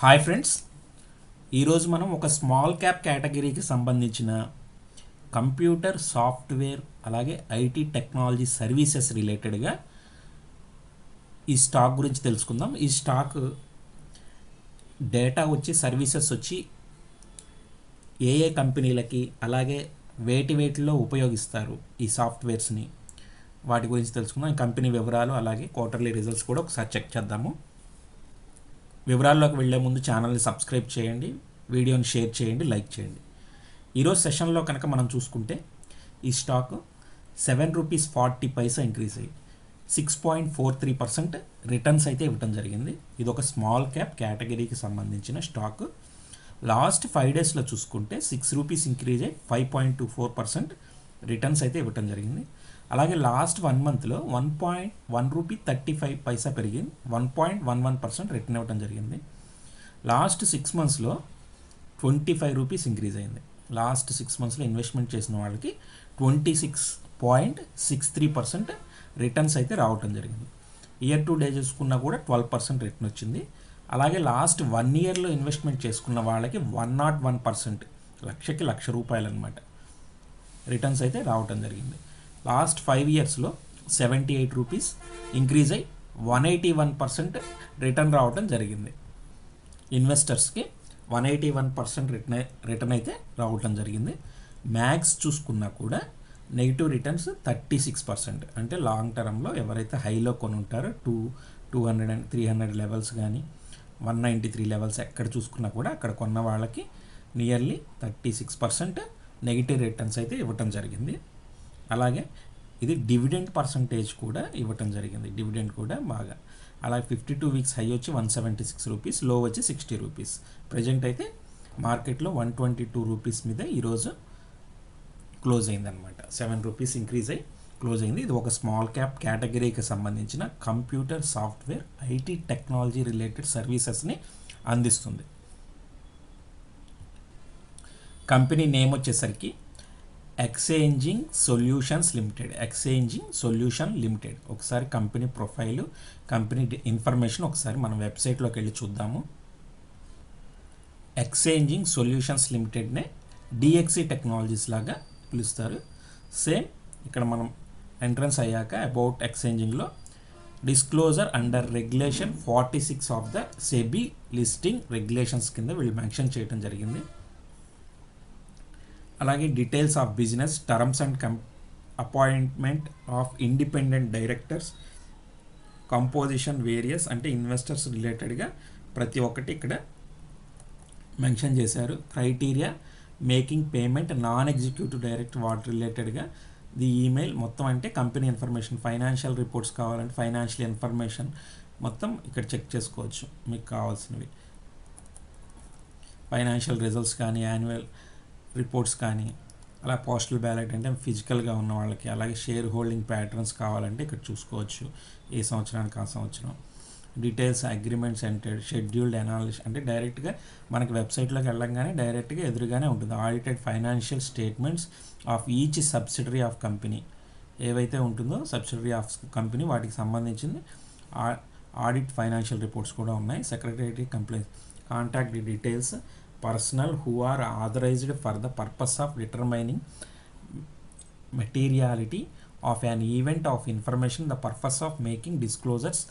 Hi friends ఈరోజు మనం ఒక స్మాల్ క్యాప్ కేటగిరీకి సంబంధించిన కంప్యూటర్ సాఫ్ట్వేర్ అలాగే ఐటీ టెక్నాలజీ సర్వీసెస్ రిలేటెడ్గా ఈ స్టాక్ గురించి తెలుసుకుందాం. ఈ స్టాక్ డేటా వచ్చి సర్వీసెస్ వచ్చి ఏ ఏ కంపెనీలకి అలాగే వేటి వేటిలో ఉపయోగిస్తారు ఈ సాఫ్ట్వేర్స్ని వాటి గురించి తెలుసుకుందాం. ఈ కంపెనీ వివరాలు అలాగే క్వార్టర్లీ రిజల్ట్స్ కూడా ఒకసారి చెక్ చేద్దాము. వివరాల్లోకి వెళ్ళే ముందు ఛానల్ని సబ్స్క్రైబ్ చేయండి వీడియోని షేర్ చేయండి లైక్ చేయండి. ఈరోజు సెషన్లో కనుక మనం చూసుకుంటే ఈ stock seven rupees forty paisa increase అయ్యి six point four three percent returns అయితే ఇవ్వడం జరిగింది. ఇది ఒక స్మాల్ క్యాప్ కేటగిరీకి సంబంధించిన స్టాక్. లాస్ట్ ఫైవ్ డేస్లో చూసుకుంటే సిక్స్ రూపీస్ ఇంక్రీజ్ అయ్యి five point two four percent returns అయితే ఇవ్వటం జరిగింది. అలాగే లాస్ట్ వన్ మంత్లో one point one rupee thirty five paisa పెరిగింది. One point one one percent return ఇవ్వడం జరిగింది. లాస్ట్ సిక్స్ మంత్స్లో ట్వంటీ ఫైవ్ రూపీస్ ఇంక్రీజ్ అయింది. లాస్ట్ సిక్స్ మంత్స్లో ఇన్వెస్ట్మెంట్ చేసిన వాళ్ళకి twenty six point six three percent returns అయితే రావటం జరిగింది. ఇయర్ టు డే చూసుకున్నా కూడా ట్వెల్వ్ పర్సెంట్ రిటర్న్ వచ్చింది. అలాగే లాస్ట్ వన్ ఇయర్లో ఇన్వెస్ట్మెంట్ చేసుకున్న వాళ్ళకి వన్ నాట్ వన్ పర్సెంట్ లక్షకి లక్ష రూపాయలు అనమాట రిటర్న్స్ అయితే రావటం జరిగింది. లాస్ట్ ఫైవ్ ఇయర్స్లో సెవెంటీ ఎయిట్ రూపీస్ ఇంక్రీజ్ అయ్యి one eighty one percent return రావటం జరిగింది. ఇన్వెస్టర్స్కి one eighty one percent return return అయితే రావటం జరిగింది. మ్యాక్స్ చూసుకున్నా కూడా negative returns thirty six percent. అంటే లాంగ్ టర్మ్లో ఎవరైతే హైలో కొని ఉంటారో two two hundred and three hundred levels కానీ వన్ నైంటీ త్రీ లెవెల్స్ ఎక్కడ చూసుకున్నా కూడా అక్కడ కొన్న వాళ్ళకి nearly thirty six percent negative returns అయితే ఇవ్వటం జరిగింది. అలాగే ఇది డివిడెంట్ పర్సంటేజ్ కూడా ఇవ్వటం జరిగింది. డివిడెండ్ కూడా బాగా. అలాగే ఫిఫ్టీ టూ వీక్స్ హై వచ్చి వన్ సెవెంటీ సిక్స్ రూపీస్లో వచ్చి సిక్స్టీ రూపీస్ ప్రజెంట్ అయితే మార్కెట్లో వన్ ట్వంటీ టూ రూపీస్ మీద ఈరోజు క్లోజ్ అయిందనమాట సెవెన్ రూపీస్ ఇంక్రీజ్ అయ్యి క్లోజ్ అయింది. ఇది ఒక స్మాల్ క్యాప్ కేటగిరీకి సంబంధించిన computer software IT technology related సర్వీసెస్ని అందిస్తుంది. కంపెనీ నేమ్ వచ్చేసరికి exchanging solutions limited. Exchanging solution limited. ఒకసారి కంపెనీ ప్రొఫైలు కంపెనీ ఇన్ఫర్మేషన్ ఒకసారి మనం వెబ్సైట్లోకి వెళ్ళి చూద్దాము. ఎక్స్చేంజింగ్ సొల్యూషన్స్ లిమిటెడ్నే డిఎక్సి టెక్నాలజీస్ లాగా పిలుస్తారు. సేమ్ ఇక్కడ మనం ఎంట్రన్స్ అయ్యాక about ఎక్స్చేంజింగ్లో disclosure under regulation forty six of the SEBI listing regulations కింద వీళ్ళు మెన్షన్ చేయడం జరిగింది. అలాగే details of business terms and come appointment of independent directors composition various అంటే ఇన్వెస్టర్స్ రిలేటెడ్గా ప్రతి ఒక్కటి ఇక్కడ మెన్షన్ చేశారు. Criteria making payment non executive direct వాటి రిలేటెడ్గా ది ఈమెయిల్ మొత్తం అంటే కంపెనీ ఇన్ఫర్మేషన్ ఫైనాన్షియల్ రిపోర్ట్స్ కావాలంటే ఫైనాన్షియల్ ఇన్ఫర్మేషన్ మొత్తం ఇక్కడ చెక్ చేసుకోవచ్చు. మీకు కావాల్సినవి. ఫైనాన్షియల్ రిజల్ట్స్ కానీ యాన్యువల్ రిపోర్ట్స్ కానీ అలా పోస్టల్ బ్యాలెట్ అంటే ఫిజికల్గా ఉన్న వాళ్ళకి అలాగే షేర్ హోల్డింగ్ ప్యాటర్న్స్ కావాలంటే ఇక్కడ చూసుకోవచ్చు ఏ సంవత్సరానికి ఆ సంవత్సరం. Details agreements entered scheduled analysis అంటే డైరెక్ట్గా మనకి వెబ్సైట్లోకి వెళ్ళంగానే డైరెక్ట్గా ఎదురుగానే ఉంటుంది. Audited financial statements of each subsidiary of company ఏవైతే ఉంటుందో సబ్సిడరీ ఆఫ్ కంపెనీ వాటికి సంబంధించింది ఆడిట్ ఫైనాన్షియల్ రిపోర్ట్స్ కూడా ఉన్నాయి. Secretary complaint contact details personnel who are authorized for the purpose of determining materiality of an event of information the purpose of making disclosures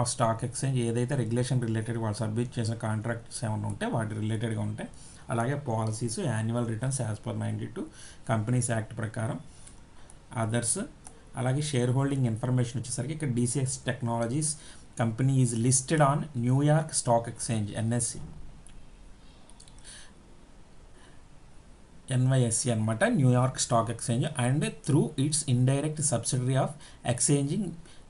of stock exchange ఏదైతే regulation related వాళ్ళు submit చేసిన contracts ఏమైనా ఉంటే వాటి రిలేటెడ్గా ఉంటాయి. అలాగే policies annual returns as per ninety two companies act ప్రకారం. అదర్స్ అలాగే షేర్ హోల్డింగ్ ఇన్ఫర్మేషన్ వచ్చేసరికి ఇక్కడ DCS technologies company is listed on New York stock exchange NSC NYSC అనమాట New York stock exchange and through its indirect subsidiary of exchanging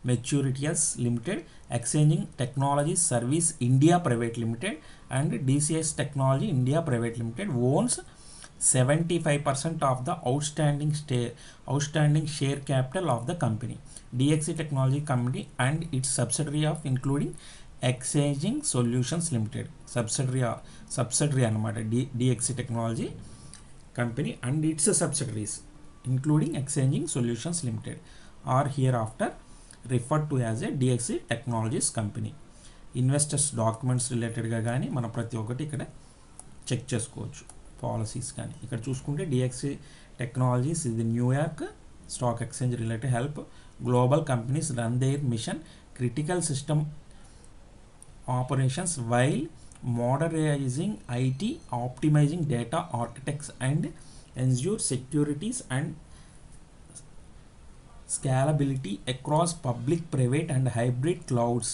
maturities limited exchanging technology service India private limited and DCS technology India private limited owns seventy five percent of the outstanding stay outstanding share capital of the company DXC technology company and its subsidiary of including exchanging solutions limited subsidiary subsidiary అనమాట D DXC technology company and its subsidiaries including exchanging solutions limited are here after refer to as a DXC technologies company investors documents రిలేటెడ్గా కానీ మనం ప్రతి ఒక్కటి ఇక్కడ check చేసుకోవచ్చు. Policies కానీ ఇక్కడ చూసుకుంటే డిఎక్సి టెక్నాలజీస్ ఇది New York stock exchange related help global companies run their mission critical system operations while Modernising IT optimising data architects and ensure securities and scalability across public, private, and hybrid clouds.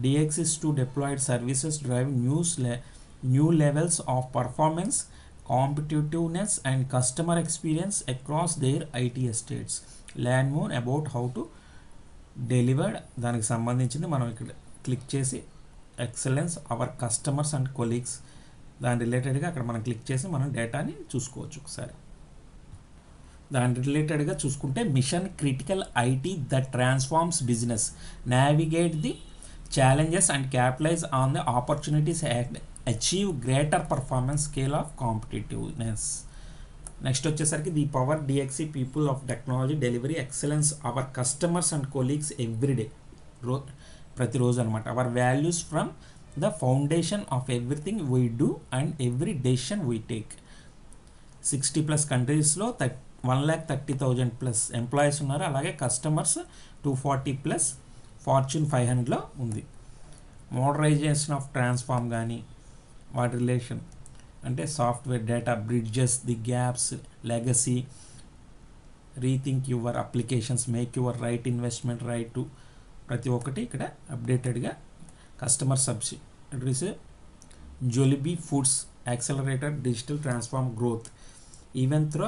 DX's to deployed services drive new, le- new levels of performance, competitiveness, and customer experience across their IT estates. Learn more about how to deliver దానికి సంబంధించింది మనం ఇక్కడ click చేసి excellence our customers and colleagues దాని రిలేటెడ్గా అక్కడ మనం click చేసి మనం డేటాని చూసుకోవచ్చు ఒకసారి. దాని రిలేటెడ్గా చూసుకుంటే mission critical IT the transforms business. Navigate the challenges and capitalise on the opportunities and achieve greater performance scale of competitiveness. Next వచ్చేసరికి the power DXC people of technology delivery excellence our customers and colleagues everyday. రో ప్రతిరోజు అనమాట our values from the foundation of everything we do and every decision we take. Sixty plus కంట్రీస్లో థర్ట్ one lakh thirty thousand plus employees ఉన్నారు. అలాగే customers two forty plus Fortune five హండ్రెడ్లో ఉంది. Modernisation of transform కానీ వాటి relation అంటే software data bridges the gaps legacy rethink your applications make your right investment right to ప్రతి ఒక్కటి ఇక్కడ అప్డేటెడ్గా customer subsidiaries Jollibee foods accelerated digital transform growth. Even through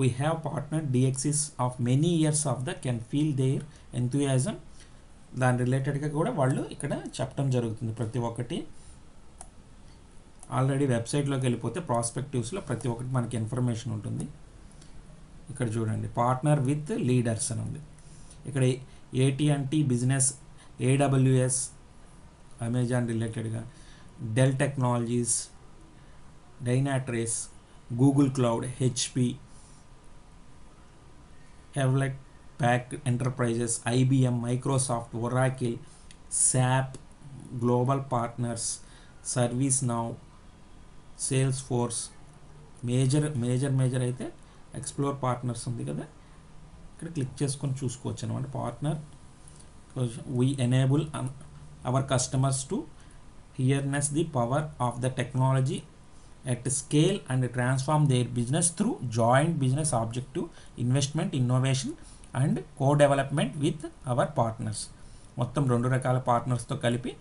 we have partner DXC's of many years of the can feel their enthusiasm దాని రిలేటెడ్గా కూడా వాళ్ళు ఇక్కడ చెప్పడం జరుగుతుంది ప్రతి ఒక్కటి. ఆల్రెడీ వెబ్సైట్లోకి వెళ్ళిపోతే ప్రాస్పెక్టివ్స్లో ప్రతి ఒక్కటి మనకి ఇన్ఫర్మేషన్ ఉంటుంది. ఇక్కడ చూడండి పార్ట్నర్ విత్ లీడర్స్ అని ఉంది. ఇక్కడ ఏటీఎన్టీ బిజినెస్ ఏడబ్ల్యూఎస్ అమెజాన్ రిలేటెడ్గా Dell technologies Dynatrace Google cloud HP Hewlett Packard Enterprises IBM Microsoft Oracle SAP global partners ServiceNow Salesforce major major major అయితే ఎక్స్ప్లోర్ పార్ట్నర్స్ ఉంది కదా. ఇక్కడ క్లిక్ చేసుకొని చూసుకోవచ్చు అనమాట partner we enable our customers to harness the power of the technology at scale and transform their business through joint business objective investment innovation and co development with our partners మొత్తం రెండు రకాల పార్ట్నర్స్తో కలిపి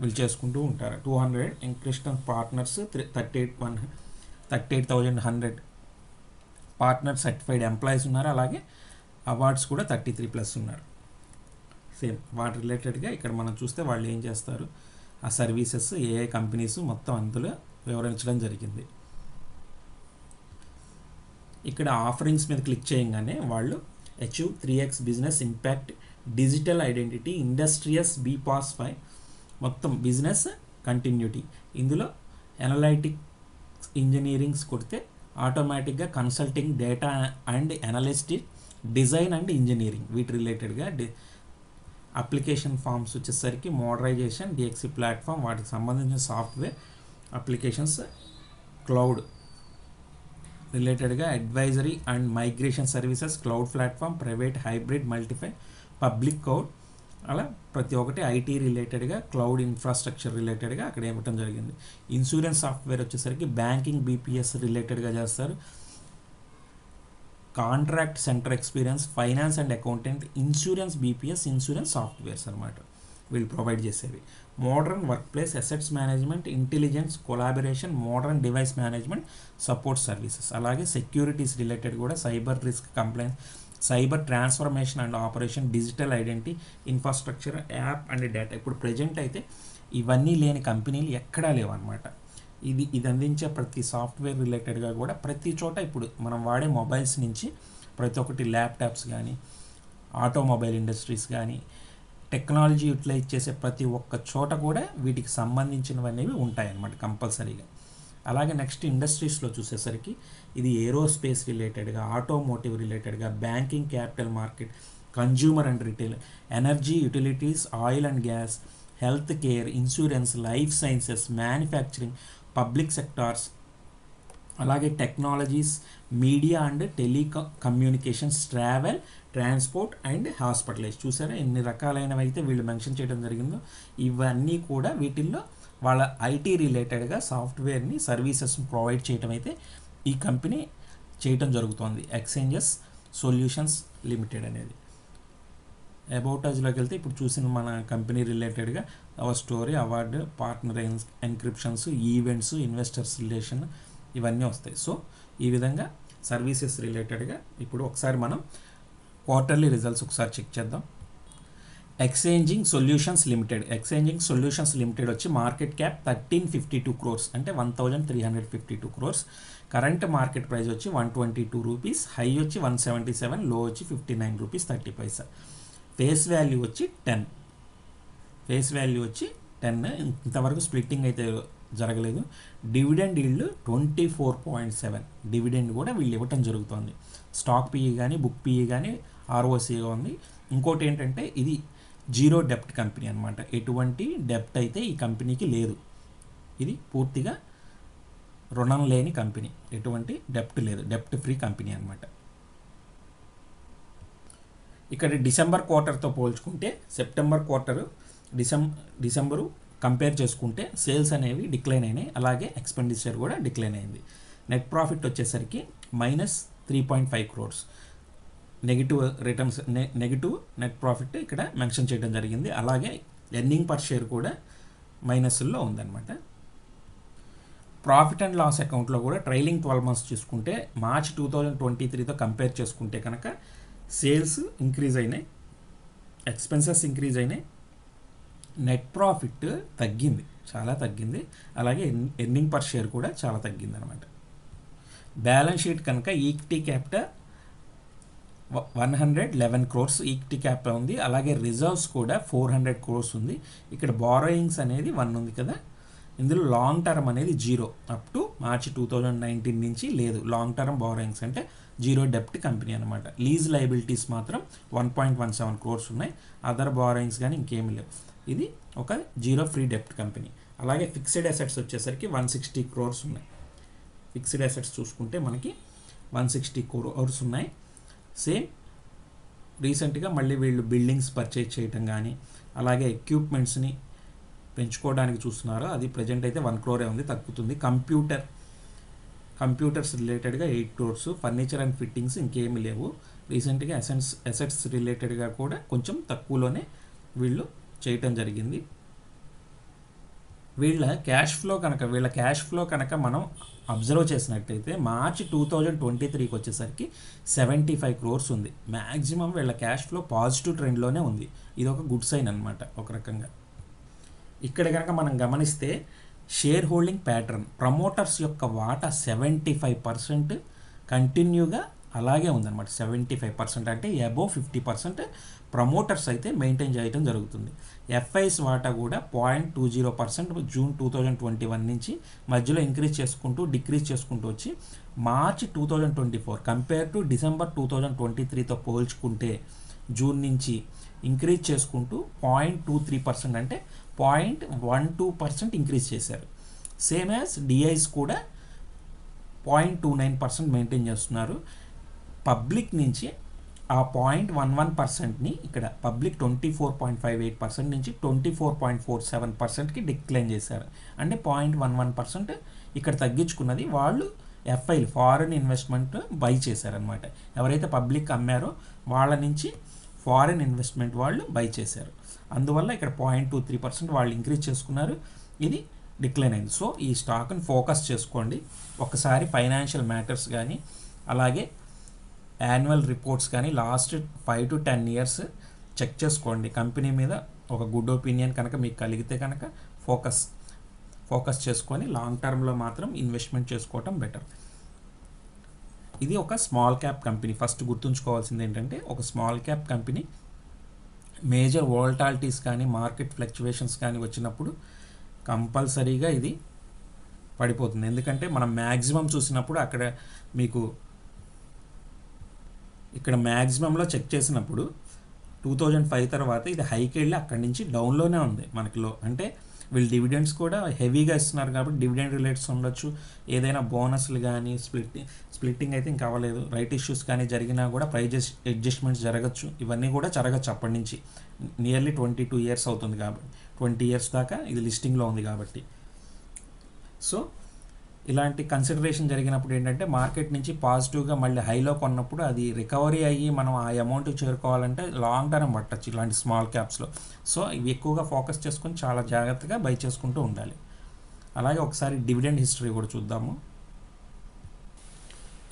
వీళ్ళు చేసుకుంటూ ఉంటారు. Two hundred ఇంక్రిస్టన్ partners three thirty eight one thirty eight thousand hundred partner certified employees ఉన్నారు. అలాగే అవార్డ్స్ కూడా థర్టీ త్రీ ప్లస్ ఉన్నారు. సేమ్ వాటి రిలేటెడ్గా ఇక్కడ మనం చూస్తే వాళ్ళు ఏం చేస్తారు? ఆ సర్వీసెస్ ఏ కంపెనీస్ మొత్తం అందులో వివరించడం జరిగింది. ఇక్కడ ఆఫరింగ్స్ మీద క్లిక్ చేయగానే వాళ్ళు achieve three X business impact digital identity industrious bypass five మొత్తం బిజినెస్ కంటిన్యూటీ. ఇందులో ఎనలైటిక్ ఇంజనీరింగ్స్ కొడితే ఆటోమేటిక్గా consulting data and analytics design and engineering వీటి రిలేటెడ్గా డి అప్లికేషన్ ఫామ్స్ వచ్చేసరికి మోడరైజేషన్ డిఎక్సి ప్లాట్ఫామ్ వాటికి సంబంధించిన సాఫ్ట్వేర్ అప్లికేషన్స్ క్లౌడ్ రిలేటెడ్గా advisory and migration services cloud platform private hybrid multiply public cloud అలా ప్రతి ఒక్కటి ఐటీ రిలేటెడ్గా క్లౌడ్ ఇన్ఫ్రాస్ట్రక్చర్ రిలేటెడ్గా అక్కడ ఇవ్వటం జరిగింది. ఇన్సూరెన్స్ సాఫ్ట్వేర్ వచ్చేసరికి బ్యాంకింగ్ బీపీఎస్ రిలేటెడ్గా చేస్తారు. Contract center experience finance and accountant insurance BPS insurance softwares అనమాట వీళ్ళు ప్రొవైడ్ చేసేవి. Modern work place assets management intelligence collaboration modern device management support services. అలాగే సెక్యూరిటీస్ రిలేటెడ్ కూడా cyber risk compliant cyber transformation and operation digital identity infrastructure app and data. ఇప్పుడు present అయితే ఇవన్నీ లేని కంపెనీలు ఎక్కడా లేవన్నమాట. ఇది ఇది అందించే ప్రతి సాఫ్ట్వేర్ రిలేటెడ్గా కూడా ప్రతి చోట ఇప్పుడు మనం వాడే మొబైల్స్ నుంచి ప్రతి ఒక్కటి ల్యాప్టాప్స్ కానీ ఆటోమొబైల్ ఇండస్ట్రీస్ కానీ టెక్నాలజీ యూటిలైజ్ చేసే ప్రతి ఒక్క చోట కూడా వీటికి సంబంధించినవి అనేవి ఉంటాయన్నమాట కంపల్సరీగా. అలాగే నెక్స్ట్ ఇండస్ట్రీస్లో చూసేసరికి ఇది ఏరోస్పేస్ రిలేటెడ్గా ఆటోమోటివ్ రిలేటెడ్గా banking capital market consumer and retail energy utilities oil and gas health care insurance life sciences manufacturing public sectors అలాగే technologies media and telecom communications travel transport and hospitality చూసారా? ఎన్ని రకాలైనవి అయితే వీళ్ళు mention చేయడం జరిగిందో ఇవన్నీ కూడా వీటిల్లో వాళ్ళ ఐటీ రిలేటెడ్గా సాఫ్ట్వేర్ని సర్వీసెస్ ప్రొవైడ్ చేయడం అయితే ఈ కంపెనీ చేయటం జరుగుతోంది. ఎక్స్చేంజెస్ సొల్యూషన్స్ లిమిటెడ్ అనేది. అబౌటాజ్లోకి వెళ్తే ఇప్పుడు చూసిన మన కంపెనీ రిలేటెడ్గా our story award partner encryptions events investors relation ఇవన్నీ వస్తాయి. సో ఈ విధంగా సర్వీసెస్ రిలేటెడ్గా ఇప్పుడు ఒకసారి మనం క్వార్టర్లీ రిజల్ట్స్ ఒకసారి చెక్ చేద్దాం. Exchanging solutions limited exchanging solutions limited వచ్చి market cap thirteen fifty two crores అంటే one thousand three hundred fifty two crores current market price వచ్చి one twenty two rupees high వచ్చి వన్ సెవెంటీ సెవెన్లో వచ్చి fifty nine rupees thirty paisa face value వచ్చి ten. Face value వచ్చి ten. ఇంతవరకు splitting అయితే జరగలేదు. Dividend yield twenty four point seven. Dividend కూడా వీళ్ళు ఇవ్వటం జరుగుతుంది. స్టాక్ పిఈ కానీ బుక్ పిఈ కానీ ఆర్ఓసీ ఉంది. ఇంకోటి ఏంటంటే ఇది జీరో డెప్ట్ కంపెనీ అనమాట ఎటువంటి డెప్ట్ అయితే ఈ కంపెనీకి లేదు. ఇది పూర్తిగా రుణం లేని కంపెనీ. ఎటువంటి డెప్ట్ లేదు. డెప్ట్ ఫ్రీ కంపెనీ అనమాట ఇక్కడ డిసెంబర్ క్వార్టర్తో పోల్చుకుంటే సెప్టెంబర్ క్వార్టర్ డిసెం డిసెంబరు కంపేర్ చేసుకుంటే సేల్స్ అనేవి డిక్లైన్ అయినాయి. అలాగే ఎక్స్పెండిచర్ కూడా డిక్లైన్ అయింది. నెట్ ప్రాఫిట్ వచ్చేసరికి minus three point five crores. Negative returns negative net profit ఇక్కడ మెన్షన్ చేయడం జరిగింది. అలాగే ఎర్నింగ్ పర్ షేర్ కూడా మైనస్లో ఉందన్నమాట. ప్రాఫిట్ అండ్ లాస్ అకౌంట్లో కూడా ట్రైలింగ్ ట్వెల్వ్ మంత్స్ చూసుకుంటే మార్చ్ టూ థౌజండ్ ట్వంటీ త్రీతో కంపేర్ చేసుకుంటే కనుక సేల్స్ ఇంక్రీజ్ అయినాయి ఎక్స్పెన్సెస్ ఇంక్రీజ్ అయినాయి నెట్ ప్రాఫిట్ తగ్గింది చాలా తగ్గింది అలాగే ఎర్నింగ్ పర్ షేర్ కూడా చాలా తగ్గింది అనమాట బ్యాలెన్స్ షీట్ కనుక equity capital one hundred eleven crores equity cap ఉంది అలాగే రిజర్వ్స్ కూడా ఫోర్ హండ్రెడ్ క్రోర్స్ ఉంది. ఇక్కడ బారోయింగ్స్ అనేది వన్ ఉంది కదా ఇందులో లాంగ్ టర్మ్ అనేది zero up to March two thousand nineteen నుంచి లేదు లాంగ్ టర్మ్ బారోయింగ్స్ అంటే జీరో డెప్ట్ కంపెనీ అనమాట లీజ్ లైబిలిటీస్ మాత్రం one point one seven crores ఉన్నాయి. అదర్ బారోయింగ్స్ కానీ ఇంకేమీ లేవు. ఇది ఒక జీరో ఫ్రీ డెప్ట్ కంపెనీ. అలాగే ఫిక్స్డ్ అసెట్స్ వచ్చేసరికి వన్ సిక్స్టీ క్రోర్స్ ఉన్నాయి. ఫిక్స్డ్ అసెట్స్ చూసుకుంటే మనకి వన్ సిక్స్టీ క్రోర్స్ ఉన్నాయి. సేమ్ రీసెంట్గా మళ్ళీ వీళ్ళు బిల్డింగ్స్ పర్చేజ్ చేయటం కానీ అలాగే ఎక్విప్మెంట్స్ని పెంచుకోవడానికి చూస్తున్నారు అది ప్రజెంట్ అయితే వన్ క్రోరే ఉంది తగ్గుతుంది. కంప్యూటర్ కంప్యూటర్స్ రిలేటెడ్గా eight crores furniture and fittings ఇంకేమీ లేవు. రీసెంట్గా అసెట్స్ అసెట్స్ రిలేటెడ్గా కూడా కొంచెం తక్కువలోనే వీళ్ళు చేయటం జరిగింది. వీళ్ళ క్యాష్ ఫ్లో కనుక వీళ్ళ క్యాష్ ఫ్లో కనుక మనం అబ్జర్వ్ చేసినట్టయితే మార్చి టూ థౌజండ్ ట్వంటీ త్రీకి వచ్చేసరికి సెవెంటీ ఫైవ్ క్రోర్స్ ఉంది. మ్యాక్సిమం వీళ్ళ క్యాష్ ఫ్లో పాజిటివ్ ట్రెండ్లోనే ఉంది. ఇది ఒక గుడ్ సైన్ అనమాట ఒక రకంగా. ఇక్కడ కనుక మనం గమనిస్తే షేర్ హోల్డింగ్ ప్యాటర్న్. ప్రమోటర్స్ యొక్క వాటా సెవెంటీ ఫైవ్ పర్సెంట్ కంటిన్యూగా అలాగే ఉందన్నమాట. సెవెంటీ ఫైవ్ పర్సెంట్ అంటే అబోవ్ ఫిఫ్టీ పర్సెంట్ ప్రమోటర్స్ అయితే మెయింటైన్ చేయడం జరుగుతుంది. ఎఫ్ఐఎస్ వాటా కూడా point two zero percent June two thousand twenty one నుంచి మధ్యలో ఇంక్రీజ్ చేసుకుంటూ డిక్రీజ్ చేసుకుంటూ వచ్చి March two thousand twenty four compare to December two thousand twenty త్రీతో పోల్చుకుంటే జూన్ నుంచి ఇంక్రీజ్ చేసుకుంటూ పాయింట్ టూ త్రీ పర్సెంట్ అంటే point one two percent increase చేశారు. సేమ్ యాజ్ డిఐస్ కూడా point two nine percent maintain చేస్తున్నారు. Public నుంచి ఆ point one one పర్సెంట్ని ఇక్కడ public twenty four point five eight percent నుంచి twenty four point four seven పర్సెంట్కి డిక్లైన్ చేశారు. అంటే పాయింట్ వన్ వన్ పర్సెంట్ ఇక్కడ తగ్గించుకున్నది వాళ్ళు ఎఫ్ఐలు ఫారిన్ ఇన్వెస్ట్మెంట్ బై చేశారనమాట ఎవరైతే పబ్లిక్ అమ్మారో వాళ్ళ నుంచి ఫారిన్ ఇన్వెస్ట్మెంట్ వాళ్ళు బై చేశారు. అందువల్ల ఇక్కడ పాయింట్ టూ త్రీ పర్సెంట్ వాళ్ళు ఇంక్రీజ్ చేసుకున్నారు. ఇది డిక్లైన్ అయింది. సో ఈ స్టాక్ని ఫోకస్ చేసుకోండి. ఒకసారి ఫైనాన్షియల్ మ్యాటర్స్ కానీ అలాగే యాన్యువల్ రిపోర్ట్స్ కానీ last five to ten years check చేసుకోండి. కంపెనీ మీద ఒక గుడ్ ఒపీనియన్ కనుక మీకు కలిగితే కనుక ఫోకస్ ఫోకస్ చేసుకొని లాంగ్ టర్మ్లో మాత్రం ఇన్వెస్ట్మెంట్ చేసుకోవటం బెటర్ ఇది ఒక స్మాల్ క్యాప్ కంపెనీ ఫస్ట్ గుర్తుంచుకోవాల్సింది ఏంటంటే ఒక small cap company major volatilities కానీ మార్కెట్ ఫ్లక్చువేషన్స్ కానీ వచ్చినప్పుడు కంపల్సరీగా ఇది పడిపోతుంది. ఎందుకంటే మనం మ్యాక్సిమం చూసినప్పుడు అక్కడ మీకు ఇక్కడ మ్యాక్సిమంలో చెక్ చేసినప్పుడు టూ థౌజండ్ ఫైవ్ తర్వాత ఇది హైకి వెళ్ళి అక్కడి నుంచి డౌన్లోనే ఉంది మనకి లో. అంటే వీళ్ళు డివిడెండ్స్ కూడా హెవీగా ఇస్తున్నారు కాబట్టి డివిడెండ్ రిలేట్స్ ఉండొచ్చు. ఏదైనా బోనస్లు కానీ స్ప్లిట్టింగ్ స్ప్లిట్టింగ్ అయితే ఇంకా అవ్వలేదు. రైట్ ఇష్యూస్ కానీ జరిగినా కూడా ప్రైజెస్ అడ్జస్ట్మెంట్స్ జరగచ్చు. ఇవన్నీ కూడా జరగచ్చు అప్పటి నుంచి. నియర్లీ ట్వంటీ టూ ఇయర్స్ అవుతుంది కాబట్టి. ట్వంటీ ఇయర్స్ దాకా ఇది లిస్టింగ్లో ఉంది కాబట్టి. సో ఇలాంటి కన్సిడరేషన్ జరిగినప్పుడు ఏంటంటే మార్కెట్ నుంచి పాజిటివ్గా మళ్ళీ హైలో కొన్నప్పుడు అది రికవరీ అయ్యి మనం ఆ అమౌంట్ చేరుకోవాలంటే లాంగ్ టర్మ్ పట్టచ్చు ఇలాంటి స్మాల్ క్యాప్స్లో సో ఇవి ఎక్కువగా ఫోకస్ చేసుకొని చాలా జాగ్రత్తగా బై చేసుకుంటూ ఉండాలి. అలాగే ఒకసారి డివిడెండ్ హిస్టరీ కూడా చూద్దాము.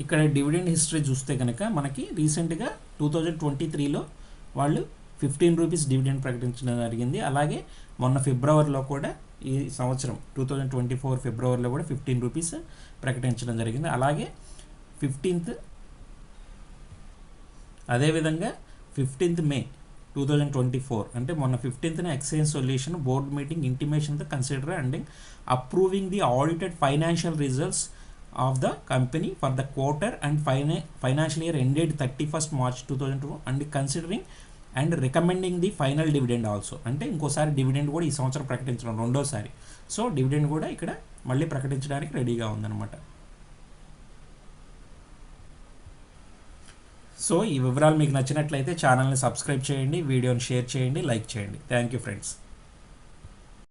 ఇక్కడ డివిడెండ్ హిస్టరీ చూస్తే కనుక మనకి రీసెంట్గా టూ థౌజండ్ ట్వంటీ త్రీలో వాళ్ళు ఫిఫ్టీన్ రూపీస్ డివిడెండ్ ప్రకటించడం జరిగింది. అలాగే మొన్న ఫిబ్రవరిలో కూడా ఈ సంవత్సరం టూ థౌజండ్ ట్వంటీ ఫోర్ ఫిబ్రవరిలో కూడా ఫిఫ్టీన్ రూపీస్ ప్రకటించడం జరిగింది. అలాగే ఫిఫ్టీన్త్ అదేవిధంగా fifteenth May two thousand twenty four అంటే మొన్న ఫిఫ్టీన్త్న exchange solution board meeting ఇంటిమేషన్తో consider and approving the audited financial results of the company for the quarter and ఫైనా financial year ended thirty first March two thousand two and considering and recommending the final dividend also. అంటే ఇంకోసారి dividend కూడా ఈ సంవత్సరం ప్రకటించడం రెండోసారి. So dividend కూడా ఇక్కడ మళ్ళీ ప్రకటించడానికి రెడీగా ఉందన్నమాట. సో ఈ వివరాలు మీకు నచ్చినట్లయితే ఛానల్ని సబ్స్క్రైబ్ చేయండి వీడియోని షేర్ చేయండి లైక్ చేయండి. Thank you friends.